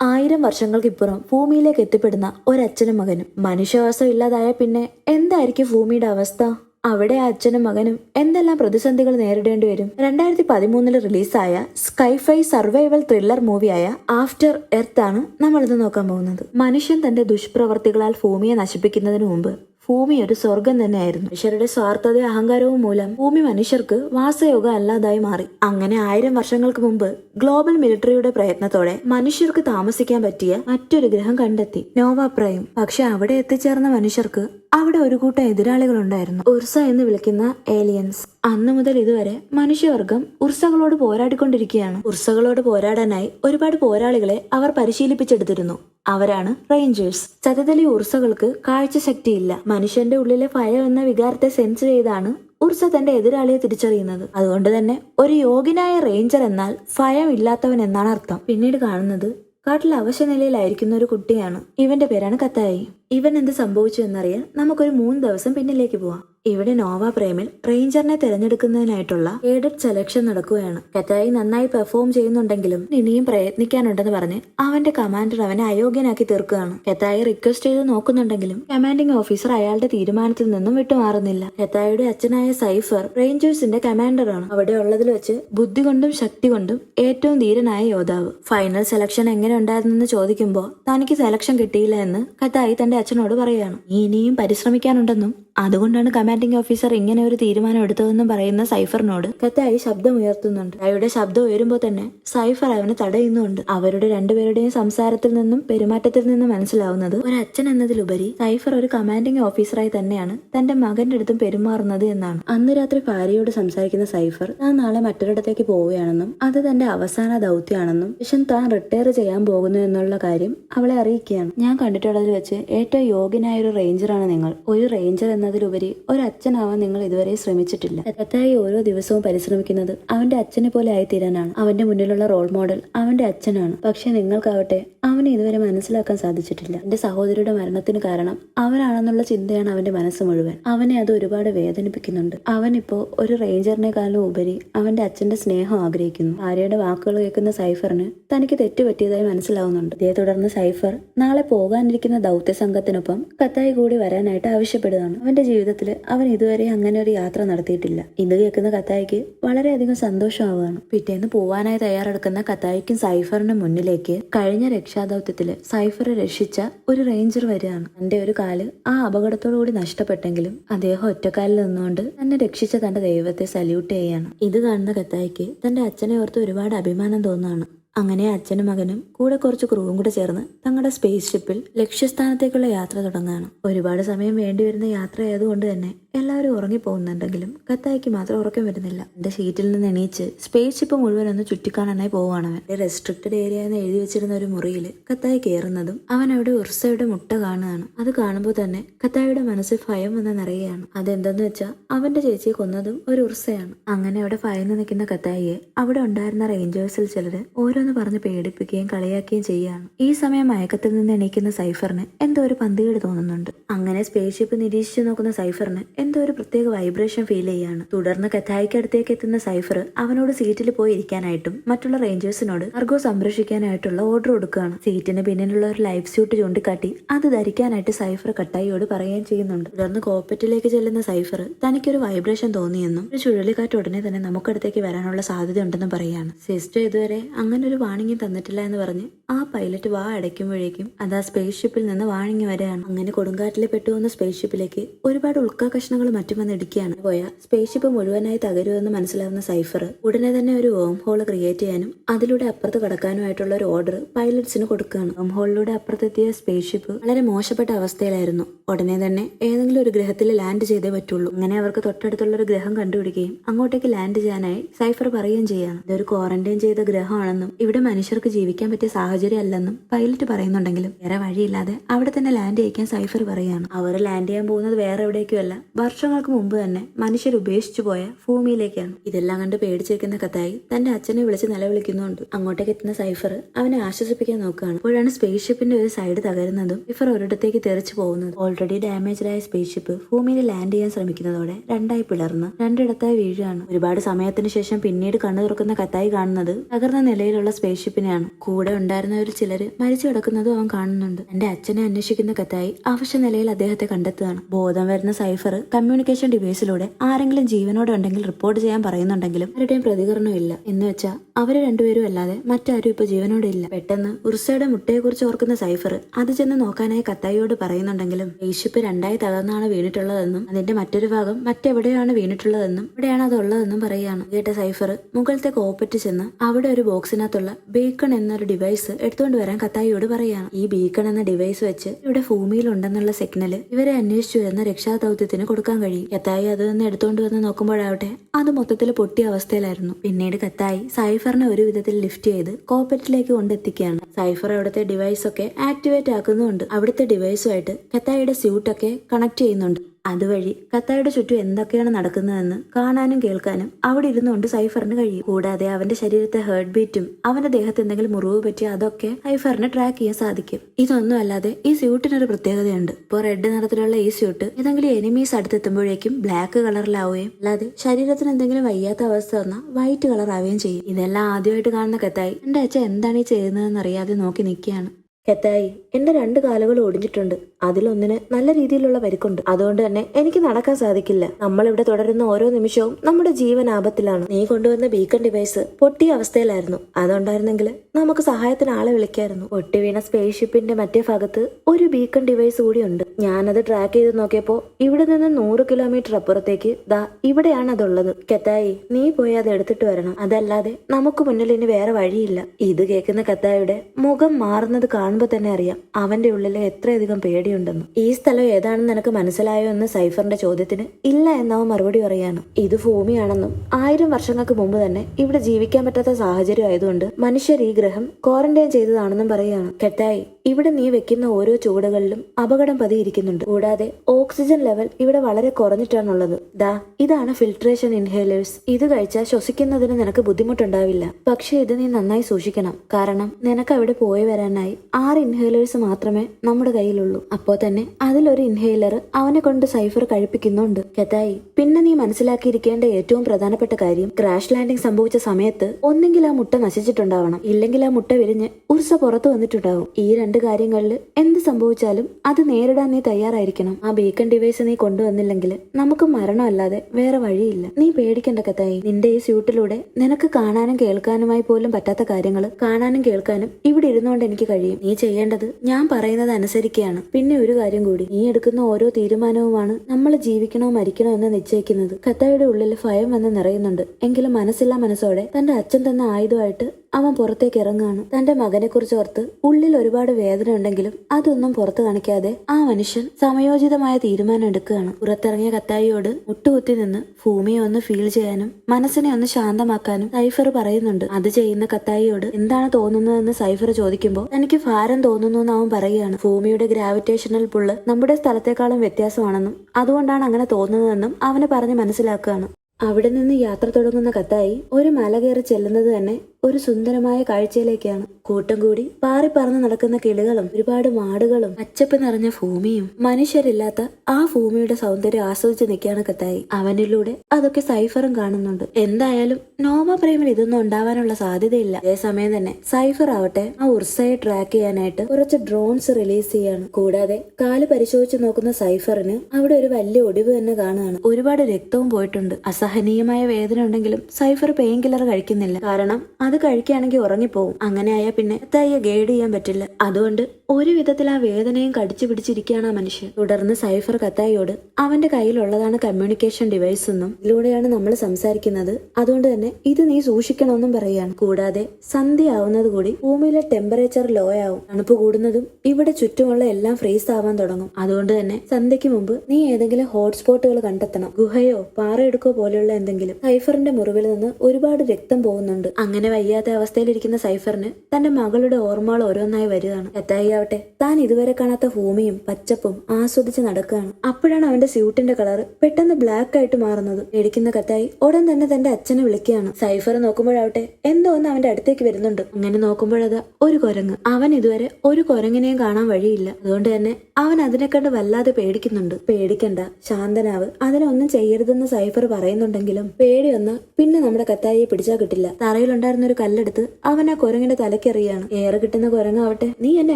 ആയിരം വർഷങ്ങൾക്കിപ്പുറം ഭൂമിയിലേക്ക് എത്തിപ്പെടുന്ന ഒരച്ഛനും മകനും. മനുഷ്യവാസം ഇല്ലാതായ പിന്നെ എന്തായിരിക്കും ഭൂമിയുടെ അവസ്ഥ? അവിടെ അച്ഛനും മകനും എന്തെല്ലാം പ്രതിസന്ധികൾ നേരിടേണ്ടി വരും? രണ്ടായിരത്തി പതിമൂന്നിൽ റിലീസായ സ്കൈഫൈ സർവൈവൽ ത്രില്ലർ മൂവിയായ ആഫ്റ്റർ എർത്ത് ആണ് ഇന്ന് നോക്കാൻ പോകുന്നത്. മനുഷ്യൻ തന്റെ ദുഷ്പ്രവർത്തികളാൽ ഭൂമിയെ നശിപ്പിക്കുന്നതിന് മുമ്പ് ഭൂമി ഒരു സ്വർഗം തന്നെയായിരുന്നു. മനുഷ്യരുടെ സ്വാർത്ഥതയും അഹങ്കാരവും മൂലം ഭൂമി മനുഷ്യർക്ക് വാസയോഗ അല്ലാതായി മാറി. അങ്ങനെ ആയിരം വർഷങ്ങൾക്ക് മുമ്പ് ഗ്ലോബൽ മിലിറ്ററിയുടെ പ്രയത്നത്തോടെ മനുഷ്യർക്ക് താമസിക്കാൻ പറ്റിയ മറ്റൊരു ഗ്രഹം കണ്ടെത്തി. നോവ പ്രൈം പക്ഷെ അവിടെ എത്തിച്ചേർന്ന മനുഷ്യർക്ക് അവിടെ ഒരു കൂട്ടം എതിരാളികളുണ്ടായിരുന്നു. ഉർസ എന്ന് വിളിക്കുന്ന ഏലിയൻസ്. അന്നു മുതൽ ഇതുവരെ മനുഷ്യവർഗം ഉർസകളോട് പോരാടിക്കൊണ്ടിരിക്കുകയാണ്. ഉർസകളോട് പോരാടാനായി ഒരുപാട് പോരാളികളെ അവർ പരിശീലിപ്പിച്ചെടുത്തിരുന്നു. അവരാണ് റേഞ്ചേഴ്സ്. സത്യത്തിൽ ഉർസകൾക്ക് കാഴ്ചശക്തിയില്ല. മനുഷ്യന്റെ ഉള്ളിലെ ഭയം എന്ന വികാരത്തെ സെൻസ് ചെയ്താണ് ഉർസ തന്റെ എതിരാളിയെ തിരിച്ചറിയുന്നത്. അതുകൊണ്ട് തന്നെ ഒരു യോഗ്യനായ റേഞ്ചർ എന്നാൽ ഭയമില്ലാത്തവൻ എന്നാണ് അർത്ഥം. പിന്നീട് കാണുന്നത് കാട്ടിൽ അവശനിലയിലായിരിക്കുന്ന ഒരു കുട്ടിയാണ്. ഇവന്റെ പേരാണ് കത്തായി. ഇവൻ എന്ത് സംഭവിച്ചു എന്നറിയാൻ നമുക്കൊരു മൂന്ന് ദിവസം പിന്നിലേക്ക് പോവാം. ഇവിടെ നോവ പ്രേമിൽ റേഞ്ചറിനെ തിരഞ്ഞെടുക്കുന്നതിനായിട്ടുള്ള എയ്ഡഡ് സെലക്ഷൻ നടക്കുകയാണ്. കത്തായി നന്നായി പെർഫോം ചെയ്യുന്നുണ്ടെങ്കിലും ഇനിയും പ്രയത്നിക്കാനുണ്ടെന്ന് പറഞ്ഞ് അവന്റെ കമാൻഡർ അവനെ അയോഗ്യനാക്കി തീർക്കുകയാണ്. കത്തായി റിക്വസ്റ്റ് ചെയ്ത് നോക്കുന്നുണ്ടെങ്കിലും കമാൻഡിംഗ് ഓഫീസർ അയാളുടെ തീരുമാനത്തിൽ നിന്നും വിട്ടുമാറുന്നില്ല. കത്തായിയുടെ അച്ഛനായ സൈഫർ റേഞ്ചേഴ്സിന്റെ കമാൻഡറാണ്. അവിടെ ഉള്ളതിൽ വെച്ച് ബുദ്ധി കൊണ്ടും ശക്തി കൊണ്ടും ഏറ്റവും ധീരനായ യോദ്ധാവ്. ഫൈനൽ സെലക്ഷൻ എങ്ങനെ ഉണ്ടായിരുന്നെന്ന് ചോദിക്കുമ്പോൾ തനിക്ക് സെലക്ഷൻ കിട്ടിയില്ല എന്ന് കത്തായി തന്റെ അച്ഛനോട് പറയുകയാണ്. "നീ ഇനിയും പരിശ്രമിക്കാനുണ്ടെന്നും അതുകൊണ്ടാണ് കമാൻഡിംഗ് ഓഫീസർ ഇങ്ങനെ ഒരു തീരുമാനം എടുത്തതെന്നും പറയുന്ന സൈഫറിനോട് കത്തായി ശബ്ദം ഉയർത്തുന്നുണ്ട് അയാളുടെ ശബ്ദം ഉയരുമ്പോൾ തന്നെ സൈഫർ അവനെ തടയുന്നുണ്ട്. അവരുടെ രണ്ടുപേരുടെയും സംസാരത്തിൽ നിന്നും പെരുമാറ്റത്തിൽ നിന്നും മനസ്സിലാവുന്നത് ഒരു അച്ഛൻ എന്നതിലുപരി സൈഫർ ഒരു കമാൻഡിംഗ് ഓഫീസറായി തന്നെയാണ് തന്റെ മകന്റെ അടുത്തും പെരുമാറുന്നത് എന്നാണ്. അന്ന് രാത്രി ഭാര്യയോട് സംസാരിക്കുന്ന സൈഫർ താൻ നാളെ മറ്റൊരിടത്തേക്ക് പോവുകയാണെന്നും അത് തന്റെ അവസാന ദൗത്യമാണെന്നും ശേഷം താൻ റിട്ടയർ ചെയ്യാൻ പോകുന്നു എന്നുള്ള കാര്യം അവളെ അറിയിക്കുകയാണ്. ഞാൻ കണ്ടിട്ടുള്ളതിൽ വെച്ച് ഏറ്റവും യോഗ്യനായ ഒരു റേഞ്ചറാണ് നിങ്ങൾ. ഒരു റേഞ്ചർ എന്നതിലുപരി ഒരു അച്ഛനാവാൻ നിങ്ങൾ ഇതുവരെ ശ്രമിച്ചിട്ടില്ല. തെറ്റായി ഓരോ ദിവസവും പരിശ്രമിക്കുന്നത് അവന്റെ അച്ഛനെ പോലെ ആയിത്തീരാനാണ്. അവന്റെ മുന്നിലുള്ള റോൾ മോഡൽ അവന്റെ അച്ഛനാണ്. പക്ഷെ നിങ്ങൾക്കാവട്ടെ അവനെ ഇതുവരെ മനസ്സിലാക്കാൻ സാധിച്ചിട്ടില്ല. എന്റെ സഹോദരിയുടെ മരണത്തിന് കാരണം അവനാണെന്നുള്ള ചിന്തയാണ് അവന്റെ മനസ്സ് മുഴുവൻ. അവനെ അത് ഒരുപാട് വേദനിപ്പിക്കുന്നുണ്ട്. അവനിപ്പോ ഒരു റേഞ്ചറിനെക്കാളും ഉപരി അവന്റെ അച്ഛന്റെ സ്നേഹം ആഗ്രഹിക്കുന്നു. ഭാര്യയുടെ വാക്കുകൾ കേൾക്കുന്ന സൈഫറിന് തനിക്ക് തെറ്റുപറ്റിയതായി മനസ്സിലാവുന്നുണ്ട്. ഇതേ തുടർന്ന് സൈഫർ നാളെ പോകാനിരിക്കുന്ന ദൗത്യ സംഘത്തിനൊപ്പം കത്തായി കൂടി വരാനായിട്ട് ആവശ്യപ്പെടുകയാണ്. അവന്റെ ജീവിതത്തിൽ അവൻ ഇതുവരെ അങ്ങനെ ഒരു യാത്ര നടത്തിയിട്ടില്ല. ഇത് കേൾക്കുന്ന കത്തായിക്ക് വളരെയധികം സന്തോഷമാവുകയാണ്. പിറ്റേന്ന് പോവാനായി തയ്യാറെടുക്കുന്ന കത്തായിക്കും സൈഫറിന് മുന്നിലേക്ക് കഴിഞ്ഞ രക്ഷാദൗത്യത്തിൽ സൈഫറെ രക്ഷിച്ച ഒരു റേഞ്ചർ വരികയാണ്. തന്റെ ഒരു കാൽ ആ അപകടത്തോടുകൂടി നഷ്ടപ്പെട്ടെങ്കിലും അദ്ദേഹം ഒറ്റക്കാലിൽ നിന്നുകൊണ്ട് തന്നെ രക്ഷിച്ച തന്റെ ദൈവത്തെ സല്യൂട്ട് ചെയ്യാണ് ഇത് കാണുന്ന കത്തായിക്ക് തന്റെ അച്ഛനെ ഓർത്ത് ഒരുപാട് അഭിമാനം തോന്നുകയാണ്. അങ്ങനെ അച്ഛനും മകനും കൂടെ കുറച്ച് ക്രൂവും കൂടെ ചേർന്ന് തങ്ങളുടെ സ്പേസ് ഷിപ്പിൽ ലക്ഷ്യസ്ഥാനത്തേക്കുള്ള യാത്ര തുടങ്ങുകയാണ്. ഒരുപാട് സമയം വേണ്ടിവരുന്ന യാത്രയായതുകൊണ്ട് തന്നെ എല്ലാവരും ഉറങ്ങിപ്പോകുന്നുണ്ടെങ്കിലും കത്തായിക്ക് മാത്രം ഉറക്കം വരുന്നില്ല. എന്റെ ഷീറ്റിൽ നിന്ന് എണീച്ച് സ്പേസ് ഷിപ്പ് മുഴുവൻ ഒന്ന് ചുറ്റിക്കാണാനായി പോവാണ് അവൻ. റെസ്ട്രിക്റ്റഡ് ഏരിയ എന്ന് എഴുതി വെച്ചിരുന്ന ഒരു മുറിയിൽ കത്തായി കയറുന്നതും അവൻ അവിടെ ഉർസയുടെ മുട്ട കാണുകയാണ് അത് കാണുമ്പോൾ തന്നെ കത്തായിയുടെ മനസ്സിൽ ഭയം വന്ന് നിറയുകയാണ്. അതെന്തെന്ന് വെച്ചാൽ അവന്റെ ചേച്ചിയെ കൊന്നതും ഒരു ഉർസയാണ്. അങ്ങനെ അവിടെ ഭയന്ന് നിൽക്കുന്ന കത്തായിയെ അവിടെ ഉണ്ടായിരുന്ന റേഞ്ചേഴ്സിൽ ചിലര് ഓരോന്ന് പറഞ്ഞ് പേടിപ്പിക്കുകയും കളിയാക്കുകയും ചെയ്യുകയാണ്. ഈ സമയം മയക്കത്തിൽ നിന്ന് എണീക്കുന്ന സൈഫറിന് എന്തോ ഒരു പന്തികേട് തോന്നുന്നുണ്ട്. അങ്ങനെ സ്പേസ് ഷിപ്പ് നിരീക്ഷിച്ചു നോക്കുന്ന സൈഫറിന് എന്തോ ഒരു പ്രത്യേക വൈബ്രേഷൻ ഫീൽ ചെയ്യാണ്. തുടർന്ന് കഥായിക്ക് അടുത്തേക്ക് എത്തുന്ന സൈഫർ അവനോട് സീറ്റിൽ പോയി ഇരിക്കാനായിട്ടും മറ്റുള്ള റേഞ്ചേഴ്സിനോട് അർഗോ സംരക്ഷിക്കാനായിട്ടുള്ള ഓർഡർ കൊടുക്കുകയാണ്. സീറ്റിന് പിന്നിലുള്ള ഒരു ലൈഫ് സ്യൂട്ട് ചൂണ്ടിക്കാട്ടി അത് ധരിക്കാനായിട്ട് സൈഫർ കട്ടായിയോട് പറയുകയും ചെയ്യുന്നുണ്ട്. തുടർന്ന് കോപ്പറ്റിലേക്ക് ചെല്ലുന്ന സൈഫർ തനിക്കൊരു വൈബ്രേഷൻ തോന്നിയെന്നും ഒരു ചുഴലിക്കാറ്റ് ഉടനെ തന്നെ നമുക്കടുത്തേക്ക് വരാനുള്ള സാധ്യത ഉണ്ടെന്നും പറയുകയാണ്. സിസ്റ്റർ ഇതുവരെ അങ്ങനെ ഒരു വാണിംഗ് തന്നിട്ടില്ല എന്ന് പറഞ്ഞ് ആ പൈലറ്റ് വാ അടയ്ക്കുമ്പോഴേക്കും അത് ആ സ്പേസ് ഷിപ്പിൽ നിന്ന് വാണിംഗ് വരെയാണ് അങ്ങനെ കൊടുങ്കാറ്റിൽ പെട്ടുവന്ന സ്പേസ് ഷിപ്പിലേക്ക് ഒരുപാട് ഉൾക്കാ കഷ്ണങ്ങൾ മറ്റും വന്ന് ഇടിക്കുകയാണ് പോയ സ്പേസ് ഷിപ്പ് മുഴുവനായി തകരുമെന്ന് മനസ്സിലാവുന്ന സൈഫർ ഉടനെ തന്നെ ഒരു ഹോം ഹോൾ ക്രിയേറ്റ് ചെയ്യാനും അതിലൂടെ അപ്പുറത്ത് കടക്കാനുമായിട്ടുള്ള ഒരു ഓർഡർ പൈലറ്റ്സിന് കൊടുക്കുകയാണ്. ഹോം ഹോളിലൂടെ അപ്പുറത്തെത്തിയ സ്പേസ് ഷിപ്പ് വളരെ മോശപ്പെട്ട അവസ്ഥയിലായിരുന്നു. ഉടനെ തന്നെ ഏതെങ്കിലും ഒരു ഗ്രഹത്തിൽ ലാൻഡ് ചെയ്തേ പറ്റുള്ളൂ. അങ്ങനെ അവർക്ക് തൊട്ടടുത്തുള്ള ഒരു ഗ്രഹം കണ്ടുപിടിക്കുകയും അങ്ങോട്ടേക്ക് ലാൻഡ് ചെയ്യാനായി സൈഫർ പറയുകയും ചെയ്യാണ് ഇതൊരു ക്വാറന്റൈൻ ചെയ്ത ഗ്രഹമാണെന്നും ഇവിടെ മനുഷ്യർക്ക് ജീവിക്കാൻ പറ്റിയ സാഹചര്യം അല്ലെന്നും പൈലറ്റ് പറയുന്നുണ്ടെങ്കിലും വേറെ വഴിയില്ലാതെ അവിടെ തന്നെ ലാൻഡ് ചെയ്യിക്കാൻ സൈഫർ പറയാണ് അവർ ലാൻഡ് ചെയ്യാൻ പോകുന്നത് വേറെ എവിടേക്കുമല്ല വർഷങ്ങൾക്ക് മുമ്പ് തന്നെ മനുഷ്യർ ഉപേക്ഷിച്ചു പോയ ഭൂമിയിലേക്കാണ്. ഇതെല്ലാം കണ്ട് പേടിച്ചിരിക്കുന്ന കഥായി തന്റെ അച്ഛനെ വിളിച്ച് നിലവിളിക്കുന്നുണ്ട്. അങ്ങോട്ടേക്ക് എത്തുന്ന സൈഫർ അവനെ ആശ്വസിപ്പിക്കാൻ നോക്കുകയാണ്. അപ്പോഴാണ് സ്പേസ് ഷിപ്പിന്റെ ഒരു സൈഡ് തകരുന്നതും സൈഫർ ഒരിടത്തേക്ക് തെറിച്ചു പോകുന്നത്. ഓൾറെഡി ഡാമേജ്ഡ് ആയ സ്പേസ് ഷിപ്പ് ഭൂമിയിൽ ലാൻഡ് ചെയ്യാൻ ശ്രമിക്കുന്നതോടെ രണ്ടായി പിളർന്ന് രണ്ടിടത്തായി വീഴുകയാണ്. ഒരുപാട് സമയത്തിന് ശേഷം പിന്നീട് കണ്ണു തുറക്കുന്ന കത്തായി കാണുന്നത് തകർന്ന നിലയിലുള്ള സ്പേസ് ഷിപ്പിനെയാണ് കൂടെ ഉണ്ടായിരുന്നവർ ചിലര് മരിച്ചു കിടക്കുന്നതും അവൻ കാണുന്നുണ്ട്. എന്റെ അച്ഛനെ അന്വേഷിക്കുന്ന കത്തായി അവശ നിലയിൽ അദ്ദേഹത്തെ കണ്ടെത്തുകയാണ്. ബോധം വരുന്ന സൈഫർ കമ്മ്യൂണിക്കേഷൻ ഡിവൈസിലൂടെ ആരെങ്കിലും ജീവനോടെ ഉണ്ടെങ്കിൽ റിപ്പോർട്ട് ചെയ്യാൻ പറയുന്നുണ്ടെങ്കിലും ആരുടെയും പ്രതികരണം ഇല്ല. എന്ന് വെച്ചാൽ അവർ രണ്ടുപേരും അല്ലാതെ മറ്റാരും ഇപ്പൊ ജീവനോടെ ഇല്ല. പെട്ടെന്ന് ഉർസയുടെ മുട്ടയെക്കുറിച്ച് ഓർക്കുന്ന സൈഫർ അത് ചെന്ന് നോക്കാനായി കത്തായിയോട് പറയുന്നുണ്ടെങ്കിലും യേശുപ്പ് രണ്ടായി തകർന്നാണ് വീണിട്ടുള്ളതെന്നും അതിന്റെ മറ്റൊരു ഭാഗം മറ്റെവിടെയാണ് വീണിട്ടുള്ളതെന്നും ഇവിടെയാണ് അത് ഉള്ളതെന്നും പറയുകയാണ്. കേട്ട സൈഫർ മുകളിലത്തെ കോപ്പറ്റ് ചെന്ന് അവിടെ ഒരു ബോക്സിനകത്തുള്ള ബീക്കൺ എന്നൊരു ഡിവൈസ് എടുത്തുകൊണ്ട് വരാൻ കത്തായിയോട് പറയുകയാണ്. ഈ ബീക്കൺ എന്ന ഡിവൈസ് വെച്ച് ഇവിടെ ഭൂമിയിൽ ഉണ്ടെന്നുള്ള സിഗ്നൽ ഇവരെ അന്വേഷിച്ചു വരുന്ന രക്ഷാദൌത്യത്തിന് കൊടുക്കാൻ കഴിയും കത്തായി അത് തന്നെ എടുത്തുകൊണ്ട് വന്ന് നോക്കുമ്പോഴാവട്ടെ അത് മൊത്തത്തിൽ പൊട്ടിയ അവസ്ഥയിലായിരുന്നു. പിന്നീട് കത്തായി സൈഫറിനെ ഒരു വിധത്തിൽ ലിഫ്റ്റ് ചെയ്ത് കോപ്പറ്റിലേക്ക് കൊണ്ടെത്തിക്കുകയാണ്. സൈഫർ അവിടുത്തെ ഡിവൈസ് ഒക്കെ ആക്ടിവേറ്റ് ആക്കുന്നുണ്ട്. അവിടുത്തെ ഡിവൈസുമായിട്ട് കത്തായിയുടെ സ്യൂട്ടൊക്കെ കണക്ട് ചെയ്യുന്നുണ്ട്. അതുവഴി കത്തായുടെ ചുറ്റും എന്തൊക്കെയാണ് നടക്കുന്നതെന്ന് കാണാനും കേൾക്കാനും അവിടെ ഇരുന്നുകൊണ്ട് സൈഫറിന് കഴിയും. കൂടാതെ അവന്റെ ശരീരത്തെ ഹേർട്ട് ബീറ്റും അവന്റെ ദേഹത്ത് എന്തെങ്കിലും മുറിവ് പറ്റി അതൊക്കെ സൈഫറിന് ട്രാക്ക് ചെയ്യാൻ സാധിക്കും. ഇതൊന്നും അല്ലാതെ ഈ സ്യൂട്ടിനൊരു പ്രത്യേകതയുണ്ട്. ഇപ്പോൾ റെഡ് നിറത്തിലുള്ള ഈ സ്യൂട്ട് ഏതെങ്കിലും എനിമീസ് അടുത്തെത്തുമ്പോഴേക്കും ബ്ലാക്ക് കളറിലാവുകയും അല്ലാതെ ശരീരത്തിന് എന്തെങ്കിലും വയ്യാത്ത അവസ്ഥ വന്നാൽ വൈറ്റ് കളർ ആവുകയും ചെയ്യും. ഇതെല്ലാം ആദ്യമായിട്ട് കാണുന്ന കത്തായി. എന്റെ അച്ഛൻ എന്താണ് ഈ ചെയ്യുന്നതെന്ന് അറിയാതെ നോക്കി നിൽക്കുകയാണ്. കത്തായി. എന്റെ രണ്ട് കാലുകൾ ഒടിഞ്ഞിട്ടുണ്ട്. അതിലൊന്നിന് നല്ല രീതിയിലുള്ള പരിക്കുണ്ട് അതുകൊണ്ട് തന്നെ എനിക്ക് നടക്കാൻ സാധിക്കില്ല. നമ്മൾ ഇവിടെ തുടരുന്ന ഓരോ നിമിഷവും നമ്മുടെ ജീവൻ ആപത്തിലാണ്. നീ കൊണ്ടുവന്ന ബീക്കൺ ഡിവൈസ് പൊട്ടിയ അവസ്ഥയിലായിരുന്നു. അതുണ്ടായിരുന്നെങ്കിൽ നമുക്ക് സഹായത്തിന് ആളെ വിളിക്കായിരുന്നു. പൊട്ടി വീണ സ്പേസ് ഷിപ്പിന്റെ മറ്റേ ഭാഗത്ത് ഒരു ബീക്കൺ ഡിവൈസ് കൂടി ഉണ്ട്. ഞാനത് ട്രാക്ക് ചെയ്ത് നോക്കിയപ്പോ ഇവിടെ നിന്ന് നൂറ് കിലോമീറ്റർ അപ്പുറത്തേക്ക് ദാ ഇവിടെയാണ് അതുള്ളത്. കെത്തായി നീ പോയി അത് എടുത്തിട്ട് വരണം. അതല്ലാതെ നമുക്ക് മുന്നിൽ ഇനി വേറെ വഴിയില്ല. ഇത് കേൾക്കുന്ന കത്തായുടെ മുഖം മാറുന്നത് കാണുമ്പോൾ തന്നെ അറിയാം. അവന്റെ ഉള്ളിലെ എത്രയധികം പേടിയുണ്ടെന്ന് ഈ സ്ഥലം ഏതാണെന്ന് നിനക്ക് മനസ്സിലായോ എന്ന് സൈഫറിന്റെ ചോദ്യത്തിന് ഇല്ല എന്നവ മറുപടി പറയാണ് ഇത് ഭൂമിയാണെന്നും ആയിരം വർഷങ്ങൾക്ക് മുമ്പ് തന്നെ ഇവിടെ ജീവിക്കാൻ പറ്റാത്ത സാഹചര്യം ആയതുകൊണ്ട് മനുഷ്യർ ഈ ഗ്രഹം ക്വാറന്റൈൻ ചെയ്തതാണെന്നും പറയാണ് കെട്ടായി ഇവിടെ നീ വെക്കുന്ന ഓരോ ചുവടുകളിലും അപകടം പതിയിരിക്കുന്നുണ്ട്. കൂടാതെ ഓക്സിജൻ ലെവൽ ഇവിടെ വളരെ കുറഞ്ഞിട്ടാണുള്ളത്. ദാ ഇതാണ് ഫിൽട്രേഷൻ ഇൻഹേലേഴ്സ്. ഇത് കഴിച്ചാൽ ശ്വസിക്കുന്നതിന് നിനക്ക് ബുദ്ധിമുട്ടുണ്ടാവില്ല. പക്ഷേ ഇത് നീ നന്നായി സൂക്ഷിക്കണം. കാരണം നിനക്ക് അവിടെ പോയി വരാനായി ആറ് ഇൻഹേലേഴ്സ് മാത്രമേ നമ്മുടെ കയ്യിലുള്ളൂ. അപ്പോൾ തന്നെ അതിലൊരു ഇൻഹേലർ അവനെ കൊണ്ട് സൈഫർ കഴിപ്പിക്കുന്നുണ്ട്. കെതായി പിന്നെ നീ മനസ്സിലാക്കിയിരിക്കേണ്ട ഏറ്റവും പ്രധാനപ്പെട്ട കാര്യം ക്രാഷ് ലാൻഡിംഗ് സംഭവിച്ച സമയത്ത് ഒന്നെങ്കിൽ ആ മുട്ട നശിച്ചിട്ടുണ്ടാവണം. ഇല്ലെങ്കിൽ ആ മുട്ട വിരിഞ്ഞ് ഉർസ പുറത്തു വന്നിട്ടുണ്ടാവും. ഈ കാര്യങ്ങളിൽ എന്ത് സംഭവിച്ചാലും അത് നേരിടാൻ നീ തയ്യാറായിരിക്കണം. ആ ബീക്കൺ ഡിവൈസ് നീ കൊണ്ടുവന്നില്ലെങ്കിൽ നമുക്ക് മരണമല്ലാതെ വേറെ വഴിയില്ല. നീ പേടിക്കേണ്ട കഥായി നിന്റെ ഈ സ്യൂട്ടിലൂടെ നിനക്ക് കാണാനും കേൾക്കാനുമായി പോലും പറ്റാത്ത കാര്യങ്ങൾ കാണാനും കേൾക്കാനും ഇവിടെ ഇരുന്നുകൊണ്ട് എനിക്ക് കഴിയും. നീ ചെയ്യേണ്ടത് ഞാൻ പറയുന്നത് അനുസരിക്കുകയാണ്. പിന്നെ ഒരു കാര്യം കൂടി. നീ എടുക്കുന്ന ഓരോ തീരുമാനവുമാണ് നമ്മൾ ജീവിക്കണോ മരിക്കണോ എന്ന് നിശ്ചയിക്കുന്നത്. കഥയുടെ ഉള്ളിൽ ഭയം വന്ന് നിറയുന്നുണ്ട്. എങ്കിലും മനസ്സില്ലാ മനസ്സോടെ തന്റെ അച്ഛൻ തന്ന ആയുധമായിട്ട് അവൻ പുറത്തേക്ക് ഇറങ്ങുകയാണ്. തന്റെ മകനെ കുറിച്ച് ഓർത്ത് ഉള്ളിൽ ഒരുപാട് വേദന ഉണ്ടെങ്കിലും അതൊന്നും പുറത്തു കാണിക്കാതെ ആ മനുഷ്യൻ സമയോചിതമായ തീരുമാനം എടുക്കുകയാണ്. പുറത്തിറങ്ങിയ കത്തായിയോട് മുട്ടുകുത്തി നിന്ന് ഭൂമിയെ ഒന്ന് ഫീൽ ചെയ്യാനും മനസ്സിനെ ഒന്ന് ശാന്തമാക്കാനും സൈഫർ പറയുന്നുണ്ട്. അത് ചെയ്യുന്ന കത്തായിയോട് എന്താണ് തോന്നുന്നതെന്ന് സൈഫർ ചോദിക്കുമ്പോൾ തനിക്ക് ഭാരം തോന്നുന്നു എന്ന് അവൻ പറയുകയാണ്. ഭൂമിയുടെ ഗ്രാവിറ്റേഷണൽ പുള്ള് നമ്മുടെ സ്ഥലത്തെക്കാളും വ്യത്യാസമാണെന്നും അതുകൊണ്ടാണ് അങ്ങനെ തോന്നുന്നതെന്നും അവനെ പറഞ്ഞ് മനസ്സിലാക്കുകയാണ്. അവിടെ നിന്ന് യാത്ര തുടങ്ങുന്ന കത്തായി ഒരു മല കയറി ചെല്ലുന്നത് തന്നെ ഒരു സുന്ദരമായ കാഴ്ചയിലേക്കാണ്. കൂട്ടം കൂടി പാറിപ്പറന്ന് നടക്കുന്ന കിളികളും ഒരുപാട് മാടുകളും പച്ചപ്പ് നിറഞ്ഞ ഭൂമിയും മനുഷ്യരില്ലാത്ത ആ ഭൂമിയുടെ സൗന്ദര്യം ആസ്വദിച്ച് നിൽക്കുകയാണ് കത്തായി. അവനിലൂടെ അതൊക്കെ സൈഫറും കാണുന്നുണ്ട്. എന്തായാലും നോമ പ്രേമിൽ ഇതൊന്നും ഉണ്ടാവാനുള്ള സാധ്യതയില്ല. അതേസമയം തന്നെ സൈഫർ ആവട്ടെ ആ ഉർസയെ ട്രാക്ക് ചെയ്യാനായിട്ട് കുറച്ച് ഡ്രോൺസ് റിലീസ് ചെയ്യാണ്. കൂടാതെ കാൽ പരിശോധിച്ച് നോക്കുന്ന സൈഫറിന് അവിടെ ഒരു വലിയ ഒടിവ് തന്നെ കാണുകയാണ്. ഒരുപാട് രക്തവും പോയിട്ടുണ്ട്. അസഹനീയമായ വേദന ഉണ്ടെങ്കിലും സൈഫർ പെയിൻ കില്ലർ കഴിക്കുന്നില്ല. കാരണം അത് കഴിക്കുകയാണെങ്കിൽ ഉറങ്ങിപ്പോവും. അങ്ങനെ ആയാൽ പിന്നെ തയ്യ ഗൈഡ് ചെയ്യാൻ പറ്റില്ല. അതുകൊണ്ട് ഒരു വിധത്തിൽ ആ വേദനയും കടിച്ചു പിടിച്ചിരിക്കുകയാണ് ആ മനുഷ്യൻ. തുടർന്ന് സൈഫർ കത്തായിയോട് അവന്റെ കയ്യിലുള്ളതാണ് കമ്മ്യൂണിക്കേഷൻ ഡിവൈസ് എന്നും ഇതിലൂടെയാണ് നമ്മൾ സംസാരിക്കുന്നത്. അതുകൊണ്ട് തന്നെ ഇത് നീ സൂക്ഷിക്കണമെന്നും പറയുകയാണ്. കൂടാതെ സന്ധ്യ ആവുന്നത് കൂടി ഭൂമിയിലെ ടെമ്പറേച്ചർ ലോ ആവും. തണുപ്പ് കൂടുന്നതും ഇവിടെ ചുറ്റുമുള്ള എല്ലാം ഫ്രീസ് ആവാൻ തുടങ്ങും. അതുകൊണ്ട് തന്നെ സന്ധ്യയ്ക്ക് മുമ്പ് നീ ഏതെങ്കിലും ഹോട്ട്സ്പോട്ടുകൾ കണ്ടെത്തണം. ഗുഹയോ പാറയെടുക്കോ പോലെയുള്ള എന്തെങ്കിലും സൈഫറിന്റെ മുറിവിൽ നിന്ന് ഒരുപാട് രക്തം പോകുന്നുണ്ട്. അങ്ങനെ വയ്യാത്ത അവസ്ഥയിലിരിക്കുന്ന സൈഫറിന് തന്റെ മകളുടെ ഓർമ്മകൾ ഓരോന്നായി വരികയാണ്. എത്തായിയാവട്ടെ താൻ ഇതുവരെ കാണാത്ത ഭൂമിയും പച്ചപ്പും ആസ്വദിച്ച് നടക്കുകയാണ്. അപ്പോഴാണ് അവന്റെ സ്യൂട്ടിന്റെ കളർ പെട്ടെന്ന് ബ്ലാക്ക് ആയിട്ട് മാറുന്നത്. പേടിക്കുന്ന കത്തായി ഉടൻ തന്നെ തന്റെ അച്ഛനെ വിളിക്കുകയാണ്. സൈഫർ നോക്കുമ്പോഴാവട്ടെ എന്തോ ഒന്ന് അവന്റെ അടുത്തേക്ക് വരുന്നുണ്ട്. അങ്ങനെ നോക്കുമ്പോഴത് ഒരു കുരങ്ങ്. അവൻ ഇതുവരെ ഒരു കുരങ്ങിനെയും കാണാൻ വഴിയില്ല. അതുകൊണ്ട് തന്നെ അവൻ അതിനെ കണ്ട് വല്ലാതെ പേടിക്കുന്നുണ്ട്. പേടിക്കണ്ട ശാന്തനാവ്. അതിനൊന്നും ചെയ്യരുതെന്ന് സൈഫർ പറയുന്നുണ്ടെങ്കിലും പേടിയൊന്ന് പിന്നെ നമ്മുടെ കത്തായിയെ പിടിച്ചാൽ കിട്ടില്ല. തറയിലുണ്ടായിരുന്ന ഒരു കല്ലെടുത്ത് അവൻ ആ കുരങ്ങിന്റെ തലക്കെറിയാണ് ഏറെ കിട്ടുന്ന കുരങ്ങാവട്ടെ നീ എന്നെ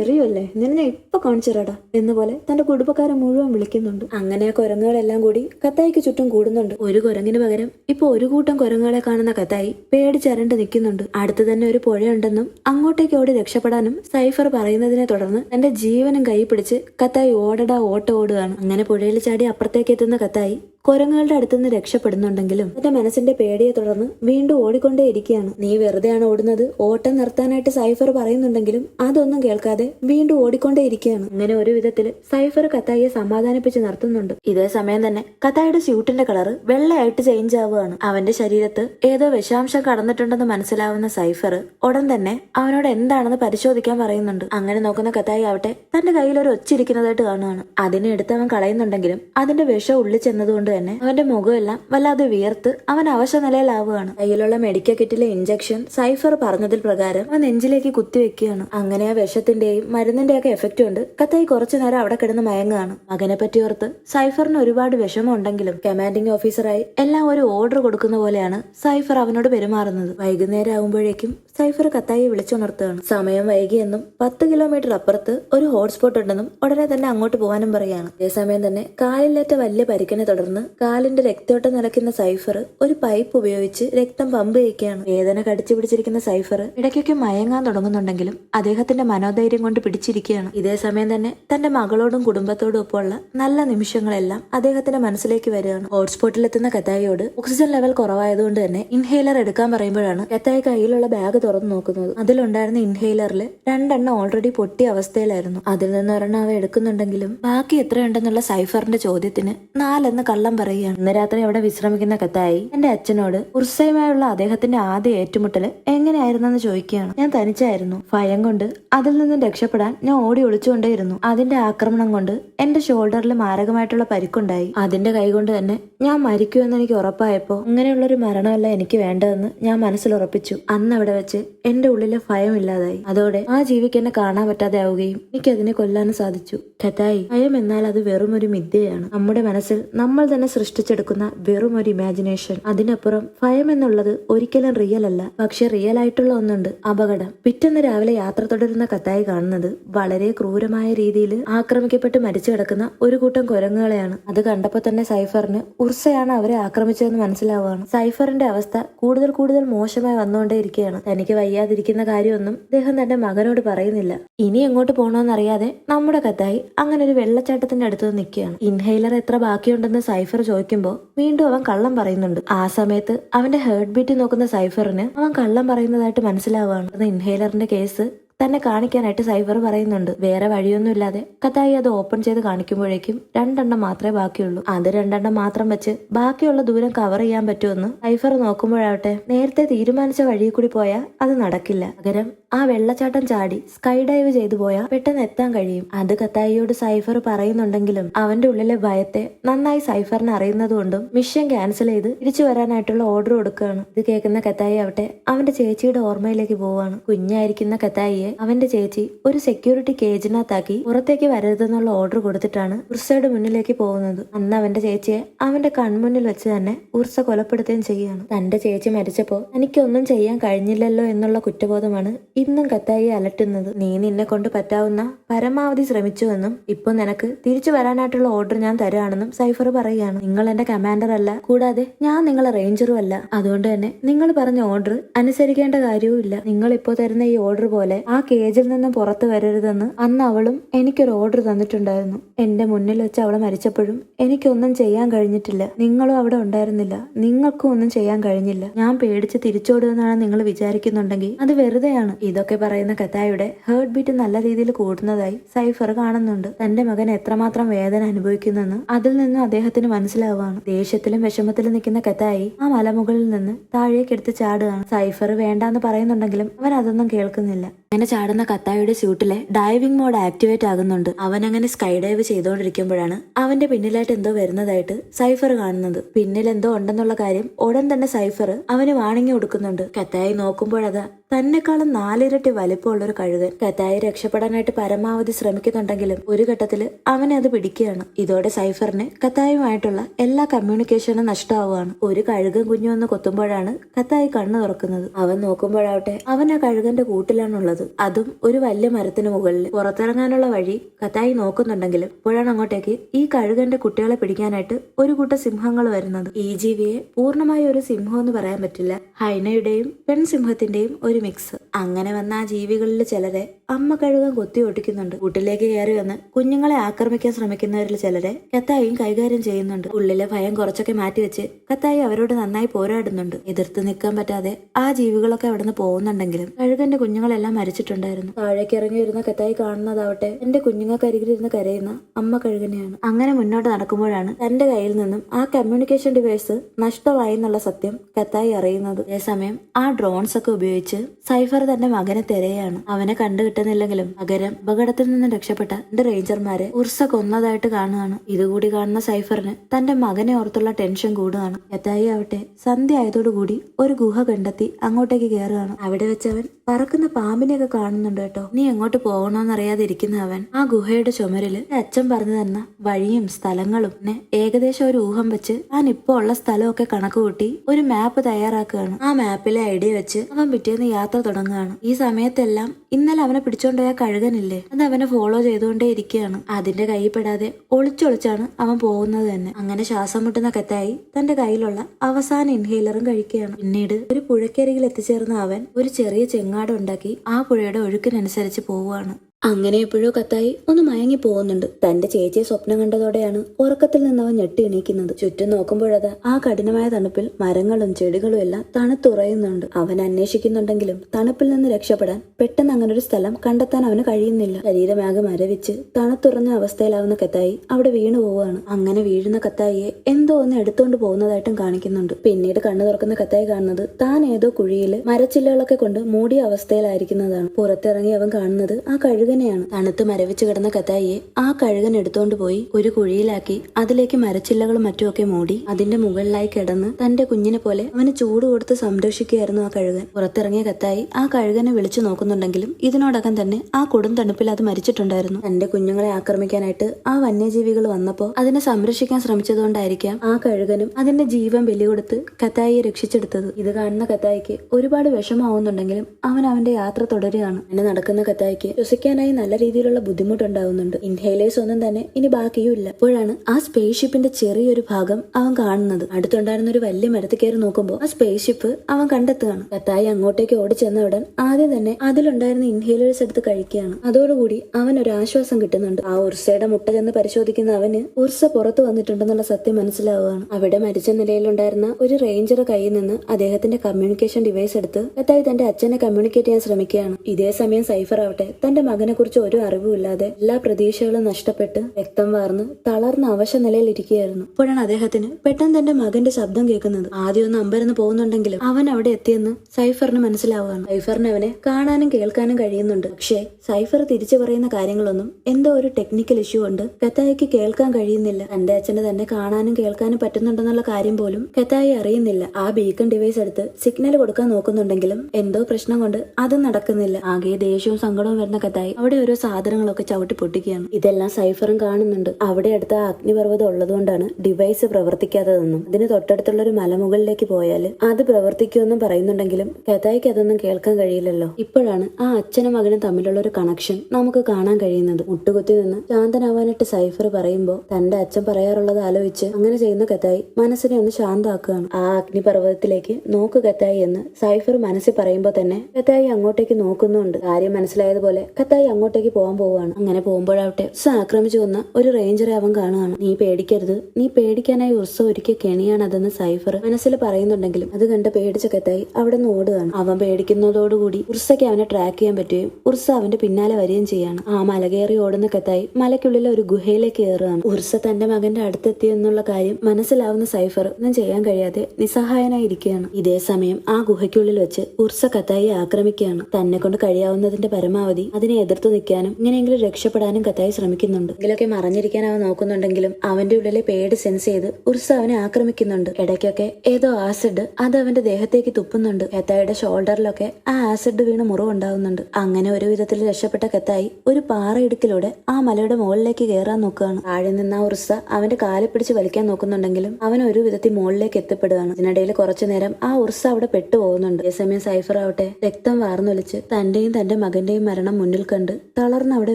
എറിയുമല്ലേ നിന്നെ ഞാൻ ഇപ്പൊ കാണിച്ചിടാടാ എന്ന് പോലെ തന്റെ കുടുംബക്കാരെ മുഴുവൻ വിളിക്കുന്നുണ്ട്. അങ്ങനെ ആ കുരങ്ങുകളെല്ലാം കൂടി കത്തായിക്ക് ചുറ്റും കൂടുന്നുണ്ട്. ഒരു കുരങ്ങിന് പകരം ഇപ്പൊ ഒരു കൂട്ടം കുരങ്ങുകളെ കാണുന്ന കത്തായി പേടിച്ചരണ്ട് നിൽക്കുന്നുണ്ട്. അടുത്ത് തന്നെ ഒരു പുഴയുണ്ടെന്നും അങ്ങോട്ടേക്ക് ഓടി രക്ഷപ്പെടാനും സൈഫർ പറയുന്നതിനെ തുടർന്ന് തന്റെ ജീവനും കൈ പിടിച്ച് കത്തായി ഓടടാ ഓട്ട ഓടുകയാണ്. അങ്ങനെ പുഴയിൽ ചാടി അപ്പുറത്തേക്ക് എത്തുന്ന കത്തായി കുരങ്ങുകളുടെ അടുത്തുനിന്ന് രക്ഷപ്പെടുന്നുണ്ടെങ്കിലും തന്റെ മനസ്സിന്റെ പേടിയെ തുടർന്ന് വീണ്ടും ഓടിക്കൊണ്ടേയിരിക്കുകയാണ്. നീ വെറുതെയാണ് ഓടുന്നത്? ഓട്ടം നിർത്താനായിട്ട് സൈഫർ പറയുന്നുണ്ടെങ്കിലും അതൊന്നും കേൾക്കാതെ വീണ്ടും ഓടിക്കൊണ്ടേയിരിക്കുകയാണ്. അങ്ങനെ ഒരു വിധത്തിൽ സൈഫർ കത്തായിയെ സമാധാനിപ്പിച്ച് നിർത്തുന്നുണ്ട്. ഇതേ സമയം തന്നെ കത്തായിയുടെ സ്യൂട്ടിന്റെ കളർ വെള്ളയായിട്ട് ചേഞ്ച് ആവുകയാണ്. അവന്റെ ശരീരത്ത് ഏതോ വിഷാംശം കടന്നിട്ടുണ്ടെന്ന് മനസ്സിലാവുന്ന സൈഫർ ഉടൻ തന്നെ അവനോട് എന്താണെന്ന് പരിശോധിക്കാൻ പറയുന്നുണ്ട്. അങ്ങനെ നോക്കുന്ന കത്തായി ആവട്ടെ തന്റെ കയ്യിൽ ഒരു ഒച്ചിരിക്കുന്നതായിട്ട് കാണുകയാണ്. അതിനെ എടുത്ത് അവൻ കളയുന്നുണ്ടെങ്കിലും അതിന്റെ വിഷം ഉള്ളിൽ ചെന്നതുകൊണ്ട് തന്നെ അവന്റെ മുഖമെല്ലാം വല്ലാതെ വിയർത്ത് അവൻ അവശ നിലയിലാവുകയാണ്. കയ്യിലുള്ള മെഡിക്കൽ കിറ്റിലെ ഇഞ്ചക്ഷൻ സൈഫർ പറഞ്ഞതിൽ പ്രകാരം അവൻ നെഞ്ചിലേക്ക് കുത്തിവെക്കുകയാണ് അങ്ങനെ ആ വിഷത്തിന്റെയും മരുന്നിന്റെയും ഒക്കെ എഫക്റ്റ് കൊണ്ട് കത്തായി കുറച്ചു നേരം അവിടെ കിടന്ന് മയങ്ങുകയാണ്. മകനെ പറ്റി ഓർത്ത് സൈഫറിന് ഒരുപാട് വിഷമമുണ്ടെങ്കിലും കമാൻഡിംഗ് ഓഫീസറായി എല്ലാം ഒരു ഓർഡർ കൊടുക്കുന്ന പോലെയാണ് സൈഫർ അവനോട് പെരുമാറുന്നത്. വൈകുന്നേരം ആകുമ്പോഴേക്കും സൈഫർ കത്തായി വിളിച്ചുണർത്തുകയാണ്. സമയം വൈകിയെന്നും പത്ത് കിലോമീറ്റർ അപ്പുറത്ത് ഒരു ഹോട്ട്സ്പോട്ട് ഉണ്ടെന്നും ഉടനെ തന്നെ അങ്ങോട്ട് പോകാനും പറയാണ് അതേസമയം തന്നെ കാലിലേറ്റ വലിയ പരിക്കിനെ തുടർന്ന് കാലിന്റെ രക്തയോട്ടം നിലയ്ക്കുന്ന സൈഫർ ഒരു പൈപ്പ് ഉപയോഗിച്ച് രക്തം പമ്പ് ചെയ്യുകയാണ് വേദന കടിച്ചു പിടിച്ചിരിക്കുന്ന സൈഫർ ഇടയ്ക്കൊക്കെ മയങ്ങാൻ തുടങ്ങുന്നുണ്ടെങ്കിലും അദ്ദേഹത്തിന്റെ മനോധൈര്യം കൊണ്ട് പിടിച്ചിരിക്കുകയാണ്. ഇതേ സമയം തന്നെ തന്റെ മകളോടും കുടുംബത്തോടും ഒപ്പമുള്ള നല്ല നിമിഷങ്ങളെല്ലാം അദ്ദേഹത്തിന്റെ മനസ്സിലേക്ക് വരികയാണ്. ഹോട്ട്സ്പോട്ടിലെത്തുന്ന കത്തായിയോട് ഓക്സിജൻ ലെവൽ കുറവായതുകൊണ്ട് തന്നെ ഇൻഹേലർ എടുക്കാൻ പറയുമ്പോഴാണ് കത്തായി കയ്യിലുള്ള ബാഗ് തുറന്നു നോക്കുന്നത്. അതിലുണ്ടായിരുന്ന ഇൻഹേലറിൽ രണ്ടെണ്ണം ഓൾറെഡി പൊട്ടിയ അവസ്ഥയിലായിരുന്നു. അതിൽ നിന്ന് ഒരെണ്ണം അവ എടുക്കുന്നുണ്ടെങ്കിലും ബാക്കി എത്രയുണ്ടെന്നുള്ള സൈഫറിന്റെ ചോദ്യത്തിന് നാലെന്ന് കള്ളം പറയുകയാണ്. ഇന്ന് രാത്രി അവിടെ വിശ്രമിക്കുന്ന കത്തായി എന്റെ അച്ഛനോട് ഉർസയുമായുള്ള അദ്ദേഹത്തിന്റെ ആദ്യ ഏറ്റുമുട്ടൽ എങ്ങനെയായിരുന്നെന്ന് ചോദിക്കുകയാണ്. ഞാൻ തനിച്ചായിരുന്നു. ഭയം കൊണ്ട് അതിൽ നിന്നും രക്ഷപ്പെടാൻ ഞാൻ ഓടി ഒളിച്ചുകൊണ്ടേയിരുന്നു. അതിന്റെ ആക്രമണം കൊണ്ട് എന്റെ ഷോൾഡറിൽ മാരകമായിട്ടുള്ള പരിക്കുണ്ടായി. അതിന്റെ കൈകൊണ്ട് തന്നെ ഞാൻ മരിക്കുമെന്ന് എനിക്ക് ഉറപ്പായപ്പോ അങ്ങനെയുള്ളൊരു മരണമല്ല എനിക്ക് വേണ്ടതെന്ന് ഞാൻ മനസ്സിൽ ഉറപ്പിച്ചു. അന്ന് അവിടെ വെച്ച് എന്റെ ഉള്ളിലെ ഭയം ഇല്ലാതായി അതോടെ ആ ജീവിക്ക് എന്നെ കാണാൻ പറ്റാതെ ആവുകയും എനിക്ക് അതിനെ കൊല്ലാനും സാധിച്ചു. കഥായി ഭയം എന്നാൽ അത് വെറും ഒരു മിഥ്യയാണ്. നമ്മുടെ മനസ്സിൽ നമ്മൾ തന്നെ സൃഷ്ടിച്ചെടുക്കുന്ന വെറും ഒരു ഇമാജിനേഷൻ അതിനപ്പുറം ഭയം എന്നുള്ളത് ഒരിക്കലും റിയൽ അല്ല. പക്ഷെ റിയൽ ആയിട്ടുള്ള ഒന്നുണ്ട്. അപകടം. പിറ്റേന്ന് രാവിലെ യാത്ര തുടരുന്ന കത്തായി കാണുന്നത് വളരെ ക്രൂരമായ രീതിയിൽ ആക്രമിക്കപ്പെട്ട് മരിച്ചു കിടക്കുന്ന ഒരു കൂട്ടം കുരങ്ങുകളെയാണ്. അത് കണ്ടപ്പോൾ തന്നെ സൈഫറിന് ഉർസയാണ് അവരെ ആക്രമിച്ചതെന്ന് മനസ്സിലാവുകയാണ്. സൈഫറിന്റെ അവസ്ഥ കൂടുതൽ കൂടുതൽ മോശമായി വന്നുകൊണ്ടേയിരിക്കുകയാണ്. തനിക്ക് വയ്യാതിരിക്കുന്ന കാര്യമൊന്നും അദ്ദേഹം തന്റെ മകനോട് പറയുന്നില്ല. ഇനി എങ്ങോട്ട് പോകണമെന്നറിയാതെ നമ്മുടെ കത്തായി അങ്ങനെ ഒരു വെള്ളച്ചാട്ടത്തിന്റെ അടുത്ത് നിൽക്കുകയാണ്. ഇൻഹെയിലർ എത്ര ബാക്കിയുണ്ടെന്ന് സൈഫർ ചോദിക്കുമ്പോൾ വീണ്ടും അവൻ കള്ളം പറയുന്നുണ്ട്. ആ സമയത്ത് അവന്റെ ഹേർട്ട് ബീറ്റ് നോക്കുന്ന സൈഫറിന് അവൻ കള്ളം പറയുന്നതായിട്ട് മനസ്സിലാവുകയാണ്. ഇൻഹെയിലറിന്റെ കേസ് തന്നെ കാണിക്കാനായിട്ട് സൈബർ പറയുന്നുണ്ട്. വേറെ വഴിയൊന്നുമില്ലാതെ. കഥായി അത് ഓപ്പൺ ചെയ്ത് കാണിക്കുമ്പോഴേക്കും രണ്ടെണ്ണം മാത്രമേ ബാക്കിയുള്ളൂ. അത് രണ്ടെണ്ണം മാത്രം വെച്ച് ബാക്കിയുള്ള ദൂരം കവർ ചെയ്യാൻ പറ്റുമെന്ന് സൈഫർ നോക്കുമ്പോഴാവട്ടെ നേരത്തെ തീരുമാനിച്ച വഴിയിൽ കൂടി പോയാൽ അത് നടക്കില്ല. പകരം ആ വെള്ളച്ചാട്ടം ചാടി സ്കൈ ഡൈവ് ചെയ്തു പോയാൽ പെട്ടെന്ന് എത്താൻ കഴിയും. അത് കത്തായിയോട് സൈഫർ പറയുന്നുണ്ടെങ്കിലും അവന്റെ ഉള്ളിലെ ഭയത്തെ നന്നായി സൈഫറിന് അറിയുന്നതുകൊണ്ടും മിഷൻ ക്യാൻസൽ ചെയ്ത് തിരിച്ചു വരാനായിട്ടുള്ള ഓർഡർ കൊടുക്കുകയാണ്. ഇത് കേൾക്കുന്ന കത്തായി ആവട്ടെ അവന്റെ ചേച്ചിയുടെ ഓർമ്മയിലേക്ക് പോവാണ് കുഞ്ഞായിരിക്കുന്ന കത്തായിയെ അവന്റെ ചേച്ചി ഒരു സെക്യൂരിറ്റി കേജിനകത്താക്കി പുറത്തേക്ക് വരരുതെന്നുള്ള ഓർഡർ കൊടുത്തിട്ടാണ് ഉർസയുടെ മുന്നിലേക്ക് പോകുന്നത്. അന്ന് അവന്റെ ചേച്ചിയെ അവന്റെ കൺമുന്നിൽ വെച്ച് തന്നെ ഉർസ കൊലപ്പെടുത്തുകയും ചെയ്യുകയാണ്. തന്റെ ചേച്ചി മരിച്ചപ്പോ തനിക്കൊന്നും ചെയ്യാൻ കഴിഞ്ഞില്ലല്ലോ എന്നുള്ള കുറ്റബോധമാണ് ഇന്നും കത്തായി അലട്ടുന്നത് നീ നിന്നെ കൊണ്ട് പറ്റാവുന്ന പരമാവധി ശ്രമിച്ചുവെന്നും ഇപ്പൊ നിനക്ക് തിരിച്ചു വരാനായിട്ടുള്ള ഓർഡർ ഞാൻ തരാണെന്നും സൈഫർ പറയുകയാണ്. നിങ്ങൾ എന്റെ കമാൻഡർ അല്ല കൂടാതെ ഞാൻ നിങ്ങളെ റേഞ്ചറും അല്ല. അതുകൊണ്ട് തന്നെ നിങ്ങൾ പറഞ്ഞ ഓർഡർ അനുസരിക്കേണ്ട കാര്യവും ഇല്ല നിങ്ങൾ ഇപ്പോ തരുന്ന ഈ ഓർഡർ പോലെ ആ കേജിൽ നിന്ന് പുറത്തു വരരുതെന്ന് അന്ന് അവളും എനിക്കൊരു ഓർഡർ തന്നിട്ടുണ്ടായിരുന്നു. എന്റെ മുന്നിൽ വെച്ച് അവളെ മരിച്ചപ്പോഴും എനിക്കൊന്നും ചെയ്യാൻ കഴിഞ്ഞിട്ടില്ല. നിങ്ങളും അവിടെ ഉണ്ടായിരുന്നില്ല. നിങ്ങൾക്കും ഒന്നും ചെയ്യാൻ കഴിഞ്ഞില്ല. ഞാൻ പേടിച്ച് തിരിച്ചോടുമെന്നാണ് നിങ്ങൾ വിചാരിക്കുന്നുണ്ടെങ്കിൽ അത് വെറുതെയാണ്. ഇതൊക്കെ പറയുന്ന കത്തായുടെ ഹേർട്ട് ബീറ്റ് നല്ല രീതിയിൽ കൂടുന്നതായി സൈഫർ കാണുന്നുണ്ട്. തന്റെ മകൻ എത്രമാത്രം വേദന അനുഭവിക്കുന്നെന്ന് അതിൽ നിന്നും അദ്ദേഹത്തിന് മനസ്സിലാവുകയാണ്. ദേഷ്യത്തിലും വിഷമത്തിലും നിൽക്കുന്ന കത്തായി ആ മലമുകളിൽ നിന്ന് താഴേക്കെടുത്ത് ചാടുകയാണ്. സൈഫർ വേണ്ടാന്ന് പറയുന്നുണ്ടെങ്കിലും അവൻ അതൊന്നും കേൾക്കുന്നില്ല. അങ്ങനെ ചാടുന്ന കത്തായുടെ സ്യൂട്ടിലെ ഡൈവിംഗ് മോഡ് ആക്ടിവേറ്റ് ആകുന്നുണ്ട്. അവൻ അങ്ങനെ സ്കൈ ഡൈവ് ചെയ്തുകൊണ്ടിരിക്കുമ്പോഴാണ് അവന്റെ പിന്നിലായിട്ട് എന്തോ വരുന്നതായിട്ട് സൈഫർ കാണുന്നത്. പിന്നിൽ എന്തോ ഉണ്ടെന്നുള്ള കാര്യം ഉടൻ തന്നെ സൈഫർ അവന് വാണിങ്ങി കൊടുക്കുന്നുണ്ട്. കത്തായി നോക്കുമ്പോഴത് തന്നെക്കാളും നാലിരട്ടി വലിപ്പമുള്ള ഒരു കഴുകൻ. കത്തായി രക്ഷപ്പെടാനായിട്ട് പരമാവധി ശ്രമിക്കുന്നുണ്ടെങ്കിലും ഒരു ഘട്ടത്തിൽ അവനെ അത് പിടിക്കുകയാണ്. ഇതോടെ സൈഫറിന് കത്തായുമായിട്ടുള്ള എല്ലാ കമ്മ്യൂണിക്കേഷനും നഷ്ടമാവുകയാണ് ഒരു കഴുകൻ കുഞ്ഞു വന്ന് കൊത്തുമ്പോഴാണ് കത്തായി കണ്ണു തുറക്കുന്നത്. അവൻ നോക്കുമ്പോഴാവട്ടെ അവൻ ആ കഴുകന്റെ കൂട്ടിലാണുള്ളത്. അതും ഒരു വലിയ മരത്തിന് മുകളിൽ. പുറത്തിറങ്ങാനുള്ള വഴി കത്തായി നോക്കുന്നുണ്ടെങ്കിലും ഇപ്പോഴാണ് അങ്ങോട്ടേക്ക് ഈ കഴുകന്റെ കുട്ടികളെ പിടിക്കാനായിട്ട് ഒരു കൂട്ടം സിംഹങ്ങൾ വരുന്നത്. ഈ ജീവിയെ പൂർണമായ ഒരു സിംഹം എന്ന് പറയാൻ പറ്റില്ല. ഹൈനയുടെയും പെൺസിംഹത്തിന്റെയും ഒരു മിക്സ്. അങ്ങനെ വന്ന ആ ജീവികളിൽ ചിലരെ അമ്മ കഴുകൻ കൊത്തി ഒട്ടിക്കുന്നുണ്ട്. കൂട്ടിലേക്ക് കയറി വന്ന് കുഞ്ഞുങ്ങളെ ആക്രമിക്കാൻ ശ്രമിക്കുന്നവരിൽ ചിലരെ കത്തായും കൈകാര്യം ചെയ്യുന്നുണ്ട്. ഉള്ളിലെ ഭയം കുറച്ചൊക്കെ മാറ്റിവെച്ച് കത്തായി അവരോട് നന്നായി പോരാടുന്നുണ്ട്. എതിർത്ത് നിൽക്കാൻ പറ്റാതെ ആ ജീവികളൊക്കെ അവിടെ നിന്ന് പോകുന്നുണ്ടെങ്കിലും കഴുകന്റെ കുഞ്ഞുങ്ങളെല്ലാം മരിച്ചിട്ടുണ്ടായിരുന്നു. താഴേക്ക് ഇറങ്ങി വരുന്ന കത്തായി കാണുന്നതാവട്ടെ എന്റെ കുഞ്ഞുങ്ങൾക്കരികിലിരുന്ന് കരയുന്ന അമ്മ കഴുകനെയാണ്. അങ്ങനെ മുന്നോട്ട് നടക്കുമ്പോഴാണ് തന്റെ കയ്യിൽ നിന്നും ആ കമ്മ്യൂണിക്കേഷൻ ഡിവൈസ് നഷ്ടമായി എന്നുള്ള സത്യം കത്തായി അറിയുന്നത്. അതേസമയം ആ ഡ്രോൺസ് ഒക്കെ ഉപയോഗിച്ച് സൈഫർ തന്റെ മകനെ തിരയാണ്. അവനെ കണ്ടു കിട്ടുന്നില്ലെങ്കിലും പകരം അപകടത്തിൽ നിന്ന് രക്ഷപ്പെട്ട രണ്ട് റേഞ്ചർമാരെ ഉർസ കൊന്നതായിട്ട് കാണുകയാണ്. ഇതുകൂടി കാണുന്ന സൈഫറിന് തന്റെ മകനെ ഓർത്തുള്ള ടെൻഷൻ കൂടുകയാണ്. എത്തായി ആവട്ടെ സന്ധ്യ ആയതോടുകൂടി ഒരു ഗുഹ കണ്ടെത്തി അങ്ങോട്ടേക്ക് കയറുകയാണ്. അവിടെ വെച്ച് അവൻ പറക്കുന്ന പാമ്പിനെയൊക്കെ കാണുന്നുണ്ട് കേട്ടോ. നീ എങ്ങോട്ട് പോകണോന്നറിയാതെ ഇരിക്കുന്ന അവൻ. ആ ഗുഹയുടെ ചുമരിൽ അച്ഛൻ പറഞ്ഞു തന്ന വഴിയും സ്ഥലങ്ങളും പിന്നെ ഏകദേശം ഒരു ഊഹം വെച്ച് താൻ ഇപ്പോ ഉള്ള സ്ഥലമൊക്കെ കണക്ക് കൂട്ടി ഒരു മാപ്പ് തയ്യാറാക്കുകയാണ്. ആ മാപ്പിലെ ഐഡിയ വെച്ച് അവൻ പിറ്റേന്ന് യാത്ര തുടങ്ങുകയാണ്. ഈ സമയത്തെല്ലാം ഇന്നലെ അവനെ പിടിച്ചോണ്ടുപോയ കഴുകനില്ലേ? അത് അവനെ ഫോളോ ചെയ്തുകൊണ്ടേ ഇരിക്കുകയാണ്. അതിന്റെ കൈപ്പെടാതെ പെടാതെ ഒളിച്ചൊളിച്ചാണ് അവൻ പോകുന്നത് തന്നെ. അങ്ങനെ ശ്വാസം മുട്ടുന്ന കത്തായി തന്റെ കയ്യിലുള്ള അവസാന ഇൻഹേലറും കഴിക്കുകയാണ്. പിന്നീട് ഒരു പുഴക്കരികിൽ എത്തിച്ചേർന്ന അവൻ ഒരു ചെറിയ ചെങ്ങാടം ഉണ്ടാക്കി ആ പുഴയുടെ ഒഴുക്കിനനുസരിച്ച് പോവുകയാണ്. അങ്ങനെ എപ്പോഴോ കത്തായി ഒന്ന് മയങ്ങി പോകുന്നുണ്ട്. തന്റെ ചേച്ചിയെ സ്വപ്നം കണ്ടതോടെയാണ് ഉറക്കത്തിൽ നിന്ന് അവൻ ഞെട്ടി എണീക്കുന്നത്. ചുറ്റും നോക്കുമ്പോഴത് ആ കഠിനമായ തണുപ്പിൽ മരങ്ങളും ചെടികളും എല്ലാം തണുത്തുറയുന്നുണ്ട്. അവൻ അന്വേഷിക്കുന്നുണ്ടെങ്കിലും തണുപ്പിൽ നിന്ന് രക്ഷപ്പെടാൻ പെട്ടെന്ന് അങ്ങനെ ഒരു സ്ഥലം കണ്ടെത്താൻ അവന് കഴിയുന്നില്ല. ശരീരമാകെ മരവിച്ച് തണുത്തുറഞ്ഞ അവസ്ഥയിലാവുന്ന കത്തായി അവിടെ വീണു പോവുകയാണ്. അങ്ങനെ വീഴുന്ന കത്തായിയെ എന്തോ ഒന്ന് എടുത്തുകൊണ്ട് പോകുന്നതായിട്ടും കാണിക്കുന്നുണ്ട്. പിന്നീട് കണ്ണു തുറക്കുന്ന കത്തായി കാണുന്നത് താൻ ഏതോ കുഴിയിൽ മരച്ചില്ലകളൊക്കെ കൊണ്ട് മൂടിയ അവസ്ഥയിലായിരിക്കുന്നതാണ്. പുറത്തിറങ്ങി അവൻ കാണുന്നത് ആ കഴുകനെയാണ്. തണുത്ത് മരവിച്ചു കിടന്ന കത്തായിയെ ആ കഴുകൻ എടുത്തോണ്ട് പോയി ഒരു കുഴിയിലാക്കി. അതിലേക്ക് മരച്ചില്ലകളും മറ്റുമൊക്കെ മൂടി അതിന്റെ മുകളിലായി കിടന്ന് തന്റെ കുഞ്ഞിനെ പോലെ അവന് ചൂട് കൊടുത്ത് സംരക്ഷിക്കുകയായിരുന്നു ആ കഴുകൻ. പുറത്തിറങ്ങിയ കത്തായി ആ കഴുകനെ വിളിച്ചു നോക്കുന്നുണ്ടെങ്കിലും ഇതിനോടകം തന്നെ ആ കൊടും തണുപ്പിൽ അത് മരിച്ചിട്ടുണ്ടായിരുന്നു. തന്റെ കുഞ്ഞുങ്ങളെ ആക്രമിക്കാനായിട്ട് ആ വന്യജീവികൾ വന്നപ്പോ അതിനെ സംരക്ഷിക്കാൻ ശ്രമിച്ചതുകൊണ്ടായിരിക്കാം ആ കഴുകനും അതിന്റെ ജീവൻ ബലി കൊടുത്ത് കത്തായിയെ രക്ഷിച്ചെടുത്തത്. ഇത് കാണുന്ന കത്തായിക്ക് ഒരുപാട് വിഷമാവുന്നുണ്ടെങ്കിലും അവൻ അവന്റെ യാത്ര തുടരുകയാണ്. അങ്ങനെ നടക്കുന്ന കത്തായിക്ക് ശ്വസിക്കാനായി നല്ല രീതിയിലുള്ള ബുദ്ധിമുട്ടുണ്ടാവുന്നുണ്ട്. ഇൻഹേലേഴ്സ് ഒന്നും തന്നെ ഇനി ബാക്കിയും ഇല്ല അപ്പോഴാണ് ആ സ്പേസ് ഷിപ്പിന്റെ ചെറിയൊരു ഭാഗം അവൻ കാണുന്നത്. അടുത്തുണ്ടായിരുന്ന ഒരു വലിയ മരത്തിൽ കയറി നോക്കുമ്പോൾ ആ സ്പേസ് ഷിപ്പ് അവൻ കണ്ടെത്തുകയാണ്. കത്തായി അങ്ങോട്ടേക്ക് ഓടിച്ചെന്ന ഉടൻ ആദ്യം തന്നെ അതിലുണ്ടായിരുന്ന ഇൻഹേലേഴ്സ് എടുത്ത് കഴിക്കുകയാണ്. അതോടുകൂടി അവൻ ഒരു ആശ്വാസം കിട്ടുന്നുണ്ട്. ആ ഉർസയുടെ മുട്ട ചെന്ന് പരിശോധിക്കുന്ന അവന് ഉർസ പുറത്തു വന്നിട്ടുണ്ടെന്നുള്ള സത്യം മനസ്സിലാവുകയാണ്. അവിടെ മരിച്ച നിലയിലുണ്ടായിരുന്ന ഒരു റേഞ്ചറെ കയ്യിൽ നിന്ന് അദ്ദേഹത്തിന്റെ കമ്മ്യൂണിക്കേഷൻ ഡിവൈസ് എടുത്ത് കത്തായി തന്റെ അച്ഛനെ കമ്മ്യൂണിക്കേറ്റ് ചെയ്യാൻ ശ്രമിക്കുകയാണ്. ഇതേ സമയം സൈഫർ ആവട്ടെ തന്റെ മകനെ കുറിച്ച് ഒരു അറിവുമില്ലാതെ എല്ലാ പ്രതീക്ഷകളും നഷ്ടപ്പെട്ട് രക്തം വാർന്ന് തളർന്ന അവശ നിലയിൽ ഇരിക്കുകയായിരുന്നു അപ്പോഴാണ് അദ്ദേഹത്തിന് പെട്ടെന്ന് തന്റെ മകന്റെ ശബ്ദം കേൾക്കുന്നത്. ആദ്യം ഒന്ന് അമ്പരന്ന് പോകുന്നുണ്ടെങ്കിലും അവൻ അവിടെ എത്തിയെന്ന് സൈഫറിന് മനസ്സിലാവുകയാണ്. സൈഫറിന് അവനെ കാണാനും കേൾക്കാനും കഴിയുന്നുണ്ട്. പക്ഷേ സൈഫർ തിരിച്ചു പറയുന്ന കാര്യങ്ങളൊന്നും എന്തോ ഒരു ടെക്നിക്കൽ ഇഷ്യൂ ഉണ്ട് കത്തായിക്ക് കേൾക്കാൻ കഴിയുന്നില്ല. തന്റെ അച്ഛനെ തന്നെ കാണാനും കേൾക്കാനും പറ്റുന്നുണ്ടെന്നുള്ള കാര്യം പോലും കത്തായി അറിയുന്നില്ല. ആ ബീക്കൺ ഡിവൈസ് എടുത്ത് സിഗ്നൽ കൊടുക്കാൻ നോക്കുന്നുണ്ടെങ്കിലും എന്തോ പ്രശ്നം കൊണ്ട് അത് നടക്കുന്നില്ല. ആകെ ദേഷ്യവും സങ്കടവും വരുന്ന കത്തായി അവിടെ ഓരോ സാധനങ്ങളൊക്കെ ചവിട്ടി പൊട്ടിക്കുകയാണ്. ഇതെല്ലാം സൈഫറും കാണുന്നുണ്ട്. അവിടെ അടുത്ത അഗ്നിപർവതം ഉള്ളതുകൊണ്ടാണ് ഡിവൈസ് പ്രവർത്തിക്കാത്തതെന്നും അതിന് തൊട്ടടുത്തുള്ള ഒരു മലമുകളിലേക്ക് പോയാൽ അത് പ്രവർത്തിക്കുമെന്നും പറയുന്നുണ്ടെങ്കിലും കഥായിക്ക് അതൊന്നും കേൾക്കാൻ കഴിയില്ലല്ലോ. ഇപ്പോഴാണ് ആ അച്ഛനും മകനും തമ്മിലുള്ള ഒരു കണക്ഷൻ നമുക്ക് കാണാൻ കഴിയുന്നത്. മുട്ടുകുത്തി നിന്ന് ശാന്തനാവാനായിട്ട് സൈഫർ പറയുമ്പോൾ തന്റെ അച്ഛൻ പറയാറുള്ളത് ആലോചിച്ച് അങ്ങനെ ചെയ്യുന്ന കഥായി മനസ്സിനെ ഒന്ന് ശാന്തമാക്കുകയാണ്. ആ അഗ്നിപർവതത്തിലേക്ക് നോക്ക് കത്തായി എന്ന് സൈഫർ മനസ്സിൽ പറയുമ്പോൾ തന്നെ കത്തായി അങ്ങോട്ടേക്ക് നോക്കുന്നുണ്ട്. കാര്യം മനസ്സിലായതുപോലെ കത്തായി അങ്ങോട്ടേക്ക് പോകാൻ പോവുകയാണ്. അങ്ങനെ പോകുമ്പോഴാവട്ടെ ഉർസ ആക്രമിച്ചു വന്ന ഒരു റേഞ്ചറെ അവൻ കാണുകയാണ്. നീ പേടിക്കരുത്. നീ പേടിക്കാനായി ഉർസ ഒരുക്കിയ കെണിയാണ് അതെന്ന് സൈഫർ മനസ്സിൽ പറയുന്നുണ്ടെങ്കിലും അത് കണ്ട് പേടിച്ച കത്തായി അവിടെ നിന്ന് ഓടുകയാണ്. അവൻ പേടിക്കുന്നതോടുകൂടി ഉർസയ്ക്ക് അവനെ ട്രാക്ക് ചെയ്യാൻ പറ്റുകയും ഉർസ അവന്റെ പിന്നാലെ വരികയും ചെയ്യാണ്. ആ മല കയറി ഓടുന്ന കത്തായി മലയ്ക്കുള്ളിൽ ഒരു ഗുഹയിലേക്ക് കയറുകയാണ്. ഉർസ തന്റെ മകന്റെ അടുത്തെത്തി എന്നുള്ള കാര്യം മനസ്സിലാവുന്ന സൈഫർ ഒന്നും ചെയ്യാൻ കഴിയാതെ നിസ്സഹായനായി ഇരിക്കുകയാണ്. ഇതേ സമയം ആ ഗുഹയ്ക്കുള്ളിൽ വെച്ച് ഉർസ കത്തായി ആക്രമിക്കുകയാണ്. തന്നെ കൊണ്ട് കഴിയാവുന്നതിന്റെ പരമാവധി അതിനെ എതിർത്ത് നിൽക്കാനും ഇങ്ങനെയെങ്കിലും രക്ഷപ്പെടാനും കത്തായി ശ്രമിക്കുന്നുണ്ട്. എങ്കിലൊക്കെ മറഞ്ഞിരിക്കാൻ അവൻ നോക്കുന്നുണ്ടെങ്കിലും അവന്റെ ഉള്ളിലെ പേട് സെൻസ് ചെയ്ത് ഉർസ അവനെ ആക്രമിക്കുന്നുണ്ട്. ഇടയ്ക്കൊക്കെ ഏതോ ആസിഡ് അത് അവന്റെ ദേഹത്തേക്ക് തുപ്പുന്നുണ്ട്. കത്തായിയുടെ ഷോൾഡറിലൊക്കെ ആ ആസിഡ് വീണ് മുറിവുണ്ടാവുന്നുണ്ട്. അങ്ങനെ ഒരു വിധത്തിൽ രക്ഷപ്പെട്ട കത്തായി ഒരു പാറയിടുക്കിലൂടെ ആ മലയുടെ മുകളിലേക്ക് കയറാൻ നോക്കുകയാണ്. താഴെ നിന്ന ആ ഉർസ അവന്റെ കാലെ പിടിച്ച് വലിക്കാൻ നോക്കുന്നുണ്ടെങ്കിലും അവൻ ഒരു വിധത്തിൽ മുകളിലേക്ക് എത്തിപ്പെടുകയാണ്. ഇതിനിടയിൽ കുറച്ചു നേരം ആ ഉർസ അവിടെ പെട്ടുപോകുന്നുണ്ട്. അതേസമയം സൈഫർ ആവട്ടെ രക്തം വാർന്നൊലിച്ച് തന്റെയും തന്റെ മകന്റെയും മരണം മുന്നിൽ കണ്ട്. തളർന്ന് അവിടെ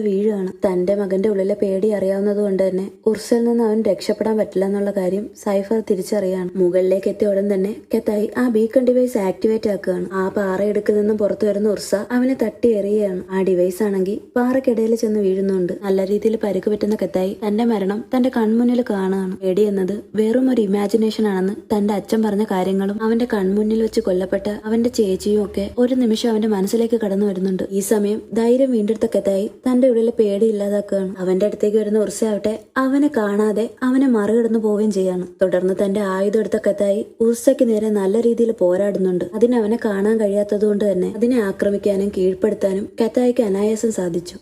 വീഴുകയാണ്. തന്റെ മകന്റെ ഉള്ളിലെ പേടി അറിയാവുന്നത് കൊണ്ട് തന്നെ ഉർസയിൽ നിന്ന് അവൻ രക്ഷപ്പെടാൻ പറ്റില്ല എന്നുള്ള കാര്യം സൈഫർ തിരിച്ചറിയാണ്. മുകളിലേക്ക് എത്തിയ ഉടൻ തന്നെ കെത്തായി ആ ബീക്കൺ ഡിവൈസ് ആക്ടിവേറ്റ് ആക്കുകയാണ്. ആ പാറയിടുക്കിൽ നിന്നും പുറത്തു വരുന്ന ഉർസ അവനെ തട്ടി എറിയുകയാണ്. ആ ഡിവൈസ് ആണെങ്കിൽ പാറക്കിടയിൽ ചെന്ന് വീഴുന്നുണ്ട്. നല്ല രീതിയിൽ പരിക്ക് പറ്റുന്ന കെത്തായി തന്റെ മരണം തന്റെ കൺമുന്നിൽ കാണുകയാണ്. പേടി എന്നത് വെറും ഒരു ഇമാജിനേഷൻ ആണെന്ന് തന്റെ അച്ഛൻ പറഞ്ഞ കാര്യങ്ങളും അവന്റെ കൺമുന്നിൽ വെച്ച് കൊല്ലപ്പെട്ട അവന്റെ ചേച്ചിയും ഒക്കെ ഒരു നിമിഷം അവന്റെ മനസ്സിലേക്ക് കടന്നു വരുന്നുണ്ട്. ഈ സമയം ധൈര്യം വീണ്ടെടുത്ത കെത്തായി തന്റെ ഉള്ളിലെ പേടി ഇല്ലാതാക്കുകയാണ്. അവന്റെ അടുത്തേക്ക് വരുന്ന ഉർസയാവട്ടെ അവനെ കാണാതെ അവനെ മറികടന്നു പോവുകയും ചെയ്യാണ്. തുടർന്ന് തന്റെ ആയുധം എടുത്ത കത്തായി ഉർസയ്ക്ക് നേരെ നല്ല രീതിയിൽ പോരാടുന്നുണ്ട്. അതിന് അവനെ കാണാൻ കഴിയാത്തതുകൊണ്ട് തന്നെ അതിനെ ആക്രമിക്കാനും കീഴ്പ്പെടുത്താനും കത്തായിക്ക് അനായാസം സാധിച്ചു.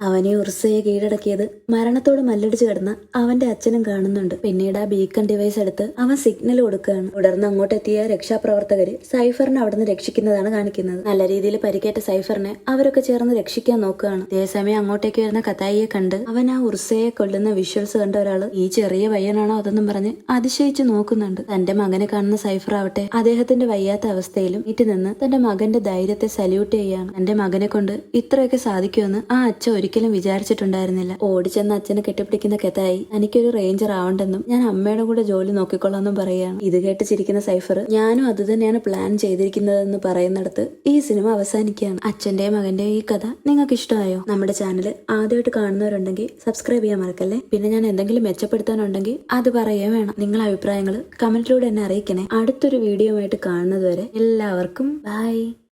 അവനെ ഉർസയെ കീഴടക്കിയത് മരണത്തോട് മല്ലടിച്ചു കിടന്ന അവന്റെ അച്ഛനും കാണുന്നുണ്ട്. പിന്നീട് ആ ബീക്കൺ ഡിവൈസ് എടുത്ത് അവൻ സിഗ്നൽ കൊടുക്കുകയാണ്. തുടർന്ന് അങ്ങോട്ടെത്തിയ രക്ഷാപ്രവർത്തകര് സൈഫറിനെ അവിടുന്ന് രക്ഷിക്കുന്നതാണ് കാണിക്കുന്നത്. നല്ല രീതിയിൽ പരിക്കേറ്റ സൈഫറിനെ അവരൊക്കെ ചേർന്ന് രക്ഷിക്കാൻ നോക്കുകയാണ്. അതേസമയം അങ്ങോട്ടേക്ക് വരുന്ന കഥായിയെ കണ്ട് അവൻ ആ ഉർസയെ കൊല്ലുന്ന വിഷ്വൽസ് കണ്ട ഒരാൾ ഈ ചെറിയ പയ്യനാണോ അതെന്നും പറഞ്ഞ് അതിശയിച്ച് നോക്കുന്നുണ്ട്. തന്റെ മകനെ കാണുന്ന സൈഫർ ആവട്ടെ അദ്ദേഹത്തിന്റെ വയ്യാത്ത അവസ്ഥയിലും ഇറ്റ് നിന്ന് തന്റെ മകന്റെ ധൈര്യത്തെ സല്യൂട്ട് ചെയ്യാണ്. തന്റെ മകനെ കൊണ്ട് ഇത്രയൊക്കെ സാധിക്കുമെന്ന് ആ അച്ഛൻ ഒരിക്കലും വിചാരിച്ചിട്ടുണ്ടായിരുന്നില്ല. ഓടിച്ചെന്ന് അച്ഛനെ കെട്ടിപ്പിടിക്കുന്ന കെത്തായി. എനിക്കൊരു റേഞ്ചർ ആവണ്ടെന്നും ഞാൻ അമ്മയുടെ കൂടെ ജോലി നോക്കിക്കൊള്ളാമെന്നും പറയുകയാണ്. ഇത് കേട്ട് ചിരിക്കുന്ന സൈഫർ ഞാനും അത് തന്നെയാണ് പ്ലാൻ ചെയ്തിരിക്കുന്നതെന്ന് പറയുന്നിടത്ത് ഈ സിനിമ അവസാനിക്കുകയാണ്. അച്ഛന്റെയും മകന്റെയും ഈ കഥ നിങ്ങൾക്ക് ഇഷ്ടമായോ? നമ്മുടെ ചാനൽ ആദ്യമായിട്ട് കാണുന്നവരുണ്ടെങ്കിൽ സബ്സ്ക്രൈബ് ചെയ്യാൻ മറക്കല്ലേ? പിന്നെ ഞാൻ എന്തെങ്കിലും മെച്ചപ്പെടുത്താനുണ്ടെങ്കിൽ അത് പറയുകയും വേണം. നിങ്ങളെ അഭിപ്രായങ്ങൾ കമന്റിലൂടെ എന്നെ അറിയിക്കണേ. അടുത്തൊരു വീഡിയോ ആയിട്ട് കാണുന്നതുവരെ എല്ലാവർക്കും ബൈ.